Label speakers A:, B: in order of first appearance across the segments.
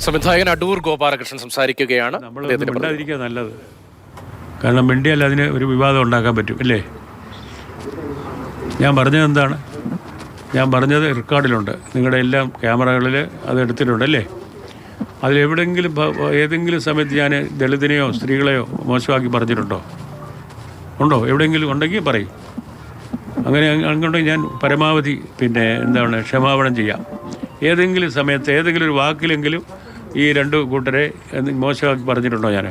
A: സംവിധായകൻ അടൂർ ഗോപാലകൃഷ്ണൻ സംസാരിക്കുകയാണ്.
B: നമ്മൾ
A: അദ്ദേഹത്തിന്റെ
B: മിണ്ടാതിരിക്കുക നല്ലത്. കാരണം മിണ്ടിയാൽ അതിന് ഒരു വിവാദം ഉണ്ടാക്കാൻ പറ്റും അല്ലേ? ഞാൻ പറഞ്ഞത് എന്താണ്? ഞാൻ പറഞ്ഞത് റെക്കോർഡിലുണ്ട്. നിങ്ങളുടെ എല്ലാം ക്യാമറകളിൽ അത് എടുത്തിട്ടുണ്ട് അല്ലേ? അതിലെവിടെങ്കിലും ഏതെങ്കിലും സമയത്ത് ഞാൻ ദളിതനെയോ സ്ത്രീകളെയോ മോശമാക്കി പറഞ്ഞിട്ടുണ്ടോ? ഉണ്ടോ? എവിടെയെങ്കിലും ഉണ്ടെങ്കിൽ പറയും. അങ്ങനെ അങ്ങോട്ടെങ്കിൽ ഞാൻ പരമാവധി പിന്നെ എന്താണ് ക്ഷമാപണം ചെയ്യാം. ഏതെങ്കിലും സമയത്ത് ഏതെങ്കിലും ഒരു വാക്കിലെങ്കിലും ഈ രണ്ട് കൂട്ടരെ മോശമാക്കി പറഞ്ഞിട്ടുണ്ടോ ഞാൻ?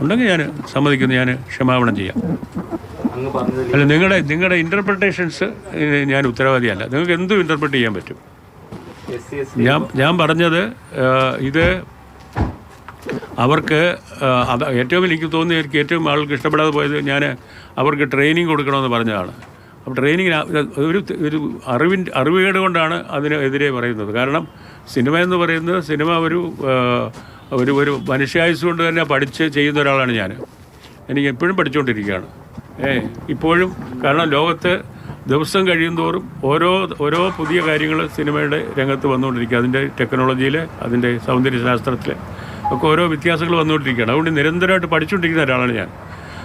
B: ഉണ്ടെങ്കിൽ ഞാൻ സമ്മതിക്കുന്നു ഞാൻ ക്ഷമാപണം ചെയ്യാം. അല്ല നിങ്ങളുടെ നിങ്ങളുടെ ഇന്റർപ്രിട്ടേഷൻസ് ഞാൻ ഉത്തരവാദിയല്ല. നിങ്ങൾക്ക് എന്തും ഇന്റർപ്രിറ്റ് ചെയ്യാൻ പറ്റും. ഞാൻ ഞാൻ പറഞ്ഞത് ഇത് അവർക്ക് അത് ഏറ്റവും എനിക്ക് തോന്നി എനിക്ക് ഏറ്റവും ആൾക്ക് ഇഷ്ടപ്പെടാതെ പോയത് ഞാൻ അവർക്ക് ട്രെയിനിങ് കൊടുക്കണമെന്ന് പറഞ്ഞതാണ്. അപ്പോൾ ട്രെയിനിങ്ങിന് ഒരു ഒരു അറിവിന്റെ അറിവുകേട് കൊണ്ടാണ് അതിനെതിരെ പറയുന്നത്. കാരണം സിനിമ എന്ന് പറയുന്നത് സിനിമ ഒരു ഒരു ഒരു മനുഷ്യായുസ് കൊണ്ട് തന്നെ പഠിച്ച് ചെയ്യുന്ന ഒരാളാണ് ഞാൻ. എനിക്ക് എപ്പോഴും പഠിച്ചുകൊണ്ടിരിക്കുകയാണ്. ഏ ഇപ്പോഴും കാരണം ലോകത്ത് ദിവസം കഴിയുന്തോറും ഓരോ ഓരോ പുതിയ കാര്യങ്ങൾ സിനിമയുടെ രംഗത്ത് വന്നുകൊണ്ടിരിക്കുക. അതിന്റെ ടെക്നോളജിയിൽ അതിന്റെ സൗന്ദര്യശാസ്ത്രത്തിൽ ഒക്കെ ഓരോ വ്യത്യാസങ്ങൾ വന്നുകൊണ്ടിരിക്കുകയാണ്. അതുകൊണ്ട് നിരന്തരമായിട്ട് പഠിച്ചുകൊണ്ടിരിക്കുന്ന ഒരാളാണ് ഞാൻ.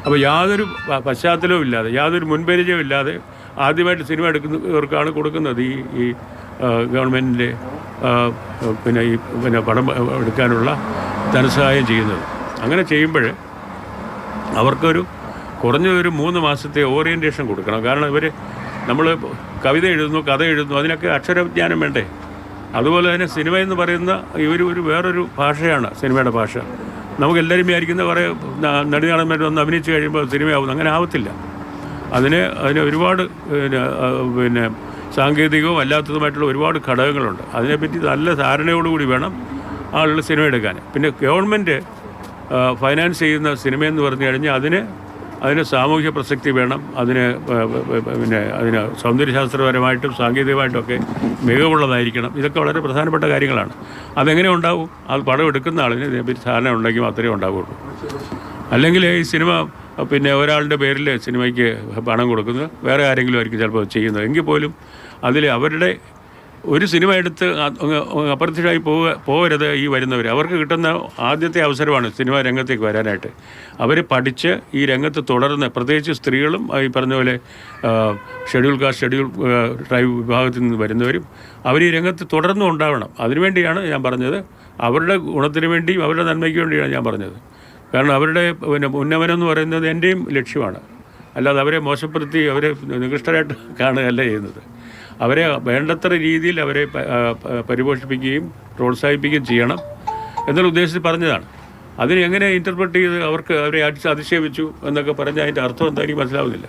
B: അപ്പോൾ യാതൊരു പശ്ചാത്തലവും ഇല്ലാതെ യാതൊരു മുൻപരിചയവും ഇല്ലാതെ ആദ്യമായിട്ട് സിനിമ എടുക്കുന്നവർക്കാണ് കൊടുക്കുന്നത് ഈ ഈ ഗവൺമെന്റിന്റെ പിന്നെ ഈ പിന്നെ പണം എടുക്കാനുള്ള ധനസഹായം ചെയ്യുന്നത്. അങ്ങനെ ചെയ്യുമ്പോൾ അവർക്കൊരു കുറഞ്ഞൊരു മൂന്ന് മാസത്തെ ഓറിയന്റേഷൻ കൊടുക്കണം. കാരണം ഇവർ നമ്മൾ കവിത എഴുതുന്നു കഥ എഴുതുന്നു അതിനൊക്കെ അക്ഷരവിജ്ഞാനം വേണ്ടേ? അതുപോലെ തന്നെ സിനിമ എന്ന് പറയുന്ന ഇവർ ഒരു വേറൊരു ഭാഷയാണ് സിനിമയുടെ ഭാഷ. നമുക്ക് എല്ലാവരും വിചാരിക്കുന്ന കുറേ നടിനാടന്മാർ വന്ന് അഭിനയിച്ച് കഴിയുമ്പോൾ സിനിമയാവുന്നു. അങ്ങനെ ആവത്തില്ല. അതിന് അതിന് ഒരുപാട് പിന്നെ സാങ്കേതികവും അല്ലാത്തതുമായിട്ടുള്ള ഒരുപാട് ഘടകങ്ങളുണ്ട്. അതിനെപ്പറ്റി നല്ല ധാരണയോടുകൂടി വേണം ആളുകൾ സിനിമ എടുക്കാൻ. പിന്നെ ഗവൺമെന്റ് ഫൈനാൻസ് ചെയ്യുന്ന സിനിമയെന്ന് പറഞ്ഞു കഴിഞ്ഞാൽ അതിന് അതിന് സാമൂഹ്യ പ്രസക്തി വേണം. അതിന് പിന്നെ അതിന് സൗന്ദര്യശാസ്ത്രപരമായിട്ടും സാങ്കേതികമായിട്ടുമൊക്കെ മികവുള്ളതായിരിക്കണം. ഇതൊക്കെ വളരെ പ്രധാനപ്പെട്ട കാര്യങ്ങളാണ്. അതെങ്ങനെ ഉണ്ടാവും? അത് പടം എടുക്കുന്ന ആളിന് ഇതിനെപ്പറ്റി ധാരണ ഉണ്ടെങ്കിൽ മാത്രമേ ഉണ്ടാവുകയുള്ളൂ അല്ലെങ്കിൽ ഈ സിനിമ പിന്നെ ഒരാളുടെ പേരിൽ സിനിമയ്ക്ക് പണം കൊടുക്കുന്നത് വേറെ ആരെങ്കിലും ആയിരിക്കും ചിലപ്പോൾ ചെയ്യുന്നത്. എങ്കിൽ പോലും അതിൽ അവരുടെ ഒരു സിനിമ എടുത്ത് അപ്രത്യക്ഷമായി പോവുക പോകരുത് ഈ വരുന്നവർ അവർക്ക് കിട്ടുന്ന ആദ്യത്തെ അവസരമാണ് സിനിമ രംഗത്തേക്ക് വരാനായിട്ട്. അവർ പഠിച്ച് ഈ രംഗത്ത് തുടർന്ന് പ്രത്യേകിച്ച് സ്ത്രീകളും ഈ പറഞ്ഞ പോലെ ഷെഡ്യൂൾ കാസ്റ്റ് ഷെഡ്യൂൾ ട്രൈബ് വിഭാഗത്തിൽ നിന്ന് വരുന്നവരും അവർ ഈ രംഗത്ത് തുടർന്നും ഉണ്ടാവണം. അതിനുവേണ്ടിയാണ് ഞാൻ പറഞ്ഞത്. അവരുടെ ഗുണത്തിന് വേണ്ടിയും അവരുടെ നന്മയ്ക്ക് വേണ്ടിയാണ് ഞാൻ പറഞ്ഞത്. കാരണം അവരുടെ പിന്നെ ഉന്നമനം എന്ന് പറയുന്നത് എന്റെയും ലക്ഷ്യമാണ്. അല്ലാതെ അവരെ മോശപ്പെടുത്തി അവരെ നികൃഷ്ടരായിട്ട് കാണുകയല്ല ചെയ്യുന്നത്. അവരെ വേണ്ടത്ര രീതിയിൽ അവരെ പരിപോഷിപ്പിക്കുകയും പ്രോത്സാഹിപ്പിക്കുകയും ചെയ്യണം എന്നുള്ള ഉദ്ദേശത്തിൽ പറഞ്ഞതാണ്. അതിനെങ്ങനെ ഇന്റർപ്രറ്റ് ചെയ്ത് അവർക്ക് അവരെ അടിച്ച് അധിക്ഷേപിച്ചു എന്നൊക്കെ പറഞ്ഞാൽ അതിന്റെ അർത്ഥം എന്താ എനിക്ക് മനസ്സിലാവുന്നില്ല.